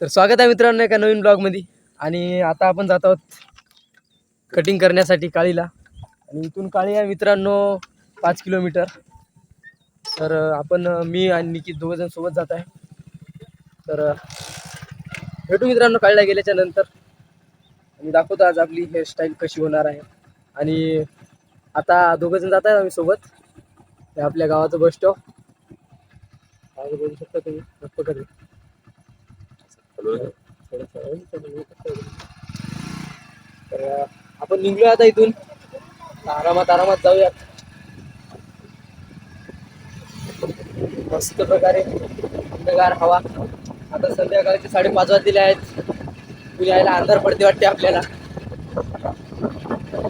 तर स्वागत आहे मित्रांनो एका नवीन ब्लॉगमध्ये. आणि आता आपण जात आहोत कटिंग करण्यासाठी काळीला. आणि इथून काळी आहे मित्रांनो पाच किलोमीटर. तर आपण मी आणि निकित दोघंजण सोबत जात आहे. तर भेटू मित्रांनो काळीला गेल्याच्यानंतर. आणि दाखवतो आज आपली हेअरस्टाईल कशी होणार आहे. आणि आता दोघंजण जात आहे आम्ही सोबत. हे आपल्या गावाचं बस स्टॉप बघू शकता तुम्ही. पकडले तर आपण निघलो आता इथून. आरामात आरामात जाऊयात मस्त प्रकारे थंडगार हवा. आता संध्याकाळचे साडेपाच वाजलेले आहेत. पुढे यायला अंधार पडते वाटते आपल्याला.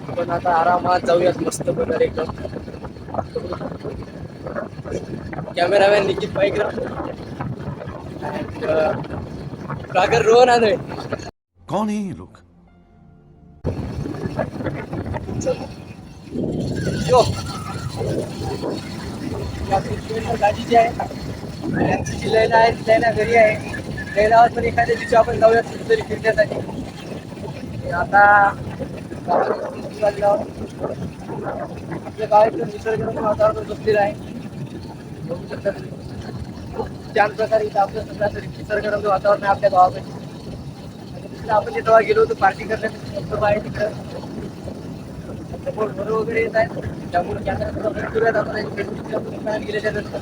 पण आता आरामात जाऊयात मस्त प्रकारे एकदम. कॅमेरामॅन निकित पाईक प्रागर रोहन आलोय कौन है ये लोग? यो। या पिस्तूलवर गाडी जी आहे आणि आमची जी लैला आहे ती लैला घरी आहे लैलावर पण एखाद्या दिवशी आपण जाऊया कुठेतरी फिरण्यासाठी आणि आता गावाला चाललो आहोत. आपल्या गावात निसर्गरम्य वातावरण बसलेलं आहे बघू शकता तुम्ही. खूप छान प्रकारे इथं आपलं सगळं असं निसर्गरम्य वातावरण आहे आपल्या गावाकडे आणि तिकडे आपण जेव्हा गेलो होतो पार्टी करण्यासाठी आहे तिकडं. समोर घरं वगैरे येत आहेत. त्यामुळे कॅमेरा थोडा आपण गेल्याच्यानंतर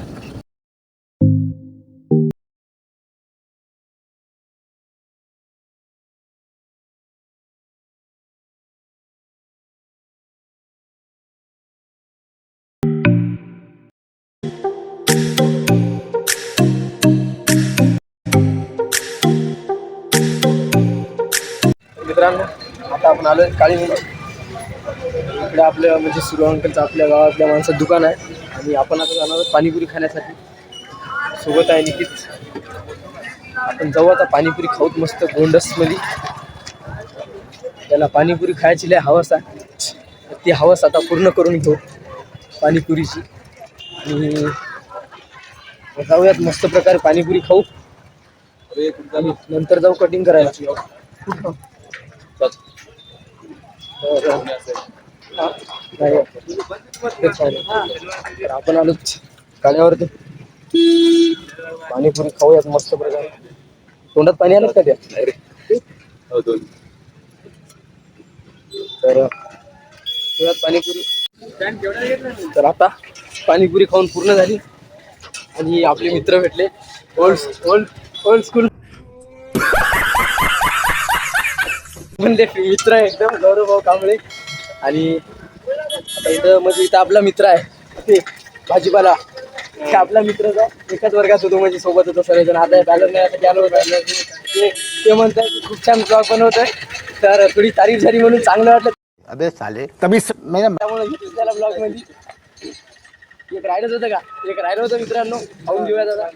मित्रांनो आता आपण आलोय काळी इकडे आपल्या म्हणजे सुरू अंकलचं आपल्या गावातल्या माणसाचं दुकान आहे. आणि आपण आता जाणार आहोत पाणीपुरी खाण्यासाठी. सोबत आहे निकित. आपण जाऊ आता पाणीपुरी खाऊत मस्त गोंडसमध्ये. त्याला पाणीपुरी खायची लय हवस आहे. ती हवस आता पूर्ण करून घेऊ पाणीपुरीची. आणि जाऊयात मस्त प्रकारे पाणीपुरी खाऊ. नंतर जाऊ कटिंग करायला. तर आपण आलो काल्यावरती पाणीपुरी खाऊयात मस्त प्रकारे तोंडात पाणी आलं का त्या तर पाणीपुरी तर आता पाणीपुरी खाऊन पूर्ण झाली. आणि आपले मित्र भेटले. ओल्ड ओल्ड ओल्ड स्कूल म्हणजे मित्र आहे एकदम गौरव भाऊ कांबळे. आणि आता इथं म्हणजे इथं आपला मित्र आहे ते भाजीपाला. ते आपला मित्र जो एकाच वर्गात होतो म्हणजे सोबत होतो सर्वजण आता बॅलर नाही आलो होतं. ते ते म्हणतात की खूप छान ब्लॉग बनवतोय. तर थोडी तारीफ झाली म्हणून चांगलं वाटलं. अबे साले. तभी स- मैंने त्यामुळे घेतलं त्याला ब्लॉगमध्ये. एक राहिलंच होतं का? एक राहिलं होतं मित्रांनो. खाऊन घेऊया दादा.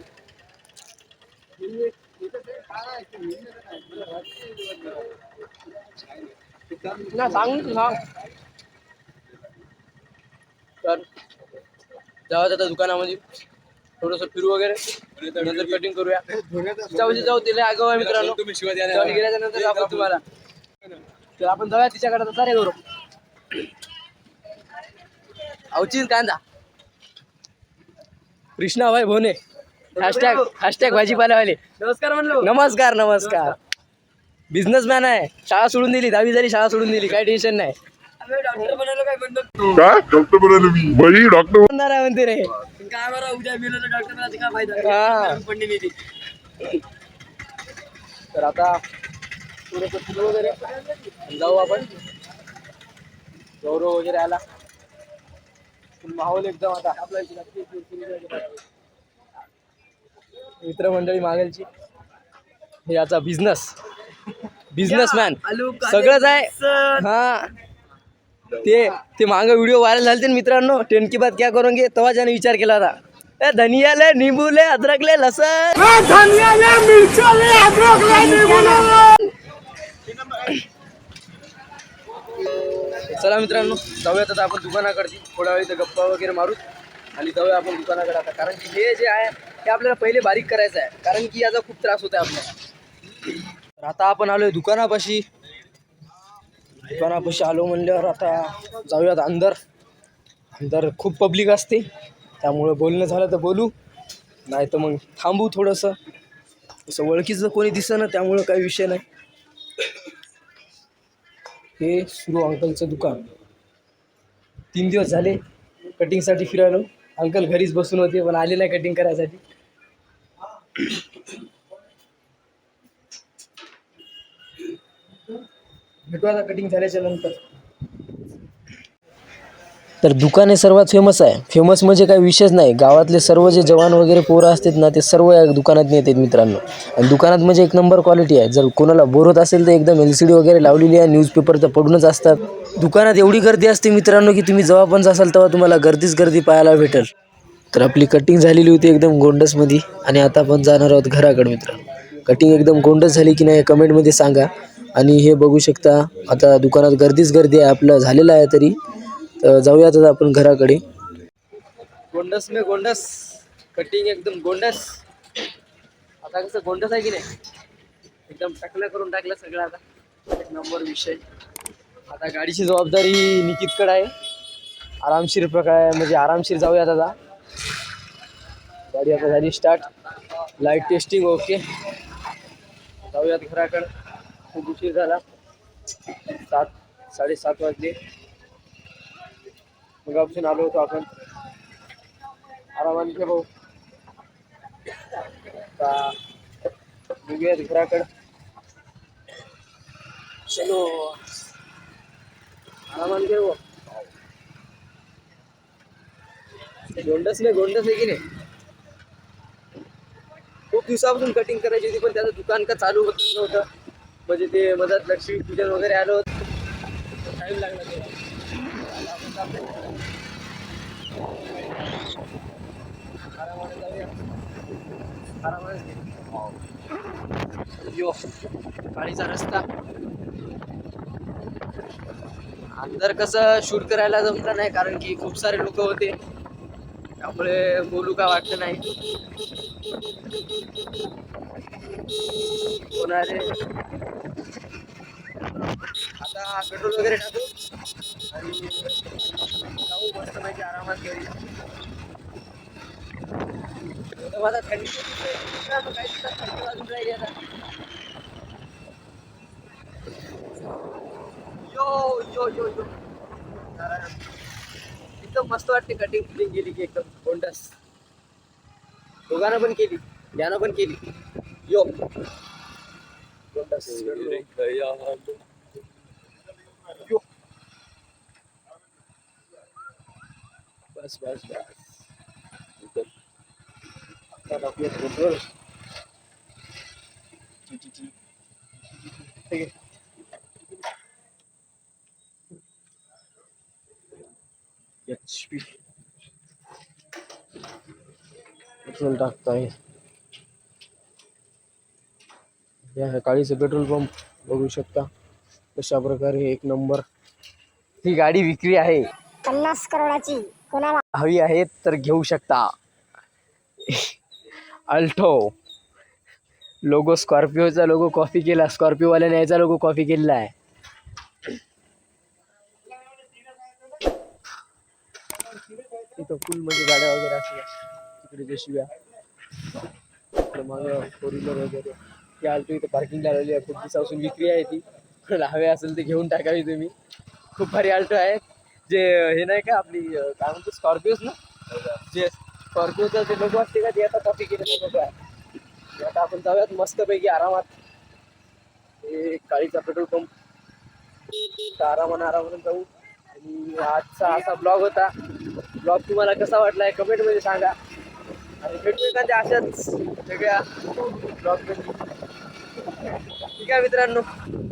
ना सांग सांग तर जाऊ आता दुकानामध्ये. थोडस फिरू वगैरे. नंतर कटिंग करूया. तिच्यापाशी जाऊ तिला आगाव आहे मित्रांनो. तेव्हा गेल्याच्यानंतर आपण तुम्हाला. तर आपण जाऊया तिच्याकडे आता. रे गौरव. अवचिन कांदा कृष्णाभाई भोने. हॅशटॅग हॅशटॅग भाजीपालावाले. नमस्कार म्हणलो. नमस्कार. नमस्कार. बिझनेसमॅन आहे. शाळा सोडून दिली. दहावी झाली शाळा सोडून दिली. काही टेन्शन नाही. काय डॉक्टर बनायला मी. भाई डॉक्टर बनणार आहे म्हणते रे. काय बरं उद्या तर डॉक्टर मला काय फायदा? हा. पडली नाही ती. तर आता थोडंसं फिरू वगैरे आणि जाऊ आपण. गौरव वगैरे आला. पण माहोल एकदम आता. आपल्या इथे नक्की. मित्रमंडळी मागेलची. हे याचा बिझनेस बिझनेसमॅन. सगळंच आहे. हा. ते ते मागं व्हिडिओ व्हायरल झाले मित्रांनो. टेन की बात क्या करोगे? तेव्हा ज्याने विचार केला होता. ए धनियाले निंबूले अद्रकले लसण. चला मित्रांनो जाऊयात आता आपण दुकानाकडची. थोड्या वेळ इथं गप्पा वगैरे मारू आणि जाऊया आपण दुकानाकडे आता. कारण की हे जे आहे हे आपल्याला पहिले बारीक करायचं आहे. कारण की याचा खूप त्रास होत आहे आपल्याला. आता आपण आलोय दुकानापाशी. दुकानापाशी आलो म्हणल्यावर आता जाऊयात अंदर. अंदर खूप पब्लिक असते. त्यामुळं बोलणं झालं तर बोलू. नाही तर मग थांबू थोडंसं. असं ओळखीचं कोणी दिसतं त्यामुळं काही विषय नाही. हे सुरू अंकलचं दुकान. तीन दिवस झाले कटिंगसाठी फिरायलो. अंकल घरीच बसून होते पण आले नाही कटिंग करायसाठी. भेटू आता कटिंग झाल्याच्यानंतर. तर दुकान हे सर्वात फेमस आहे. फेमस म्हणजे काही विशेष नाही. गावातले सर्व जे जवान वगैरे पोरं असतात ना ते सर्व या दुकानात येतात मित्रांनो. आणि दुकानात म्हणजे एक नंबर क्वालिटी आहे. जर कोणाला बोर होत असेल तर एकदम एल सी डी वगैरे लावलेली आहे. न्यूजपेपर तर पडूनच असतात. दुकानात एवढी गर्दी असते मित्रांनो की तुम्ही जेव्हा पण जासाल तेव्हा तुम्हाला गर्दीच गर्दी पाहायला भेटेल. तर आपली कटिंग झालेली होती एकदम गोंडसमध्ये आणि आता आपण जाणार आहोत घराकडे मित्रांनो. कटिंग एकदम गोंडस झाली की नाही कमेंटमध्ये सांगा. आणि हे बघू शकता आता दुकानात गर्दीच गर्दी आहे आपलं झालेलं आहे तरी. तर जाऊयात आता आपण घराकडे. गोंडस मे गोंडस. कटिंग एकदम गोंडस. आता कसं गोंडस आहे की नाही? एकदम टाकलं करून टाकलं सगळं आता. एक नंबर विषय. आता गाडीची जबाबदारी निकितकडे आहे. आरामशीर प्रकार म्हणजे आरामशीर जाऊयात आता. गाडी आता झाली स्टार्ट लाइट टेस्टिंग ओके जाऊयात घराकडं. खूप उशीर झाला. सात साडेसात वाजले. मग ऑप्शन आलो होतो आपण. आरामाने भाऊ आता निघूयात घराकडं. चलो. आरामाने भाऊ गोंडस नाही गोंडस आहे की नाही? खूप दिवसापासून कटिंग करायची होती पण त्याचं दुकान का चालू होत नव्हतं. म्हणजे ते मधात लक्ष्मी पूजन वगैरे आलं होतं. टाईम लागला ते यो काळीचा रस्ता. अंदर कसं शूट करायला जमलं नाही कारण की खूप सारे लोक होते. त्यामुळे बोलू का वाटत नाही. कोण आता पेट्रोल वगैरे टाकू. आणि जाऊ मस्त पैकी आरामात घरी. माझा थंडी काही थंडी वाजून राहिली आता. यो यो यो यो. एकदम मस्त वाटते कटिंग फिटिंग केली की एकदम. कोंडस दोघांना पण केली. यानं पण केली. यो. कोंडस यो. बस बस बस. पेट्रोल आहे एच पी पेट्रोल टाकताय या काळीचं पेट्रोल पंप बघू शकता. कशा प्रकारे एक नंबर ही गाडी विक्री आहे. पन्नास करोडाची. कोणाला? हवी आहे तर घेऊ शकता. अल्टो लोगो स्कॉर्पिओचा लोगो कॉफी केला. स्कॉर्पिओवाल्याने याचा लोगो कॉफी केलेला आहे. इथं फुल म्हणजे गाड्या वगैरे असल्या. तिकडे जे शिव्या. मागं फोर व्हीलर वगैरे. ती आलतो इथं पार्किंगला लावली आहे. खूप दिवसापासून विक्री आहे ती. कोणाला हवे असेल ते घेऊन टाकावी तुम्ही. खूप भारी आल्टो आहे. जे हे नाही का आपली काय म्हणतो स्कॉर्पिओस ना? जे स्कॉर्पिओचं जे लोक असते का ते आता कॉपी केलेलं लोक आहे आता आपण जाऊयात मस्तपैकी आरामात. हे काळीचा पेट्रोल पंप आरामान आरामानं जाऊ. आणि आजचा असा ब्लॉग होता. ब्लॉग तुम्हाला कसा वाटलाय? कमेंटमध्ये सांगा. आणि भेटू एखाद्या अशाच वेगळ्या ब्लॉग ठीक आहे मित्रांनो.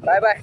Bye bye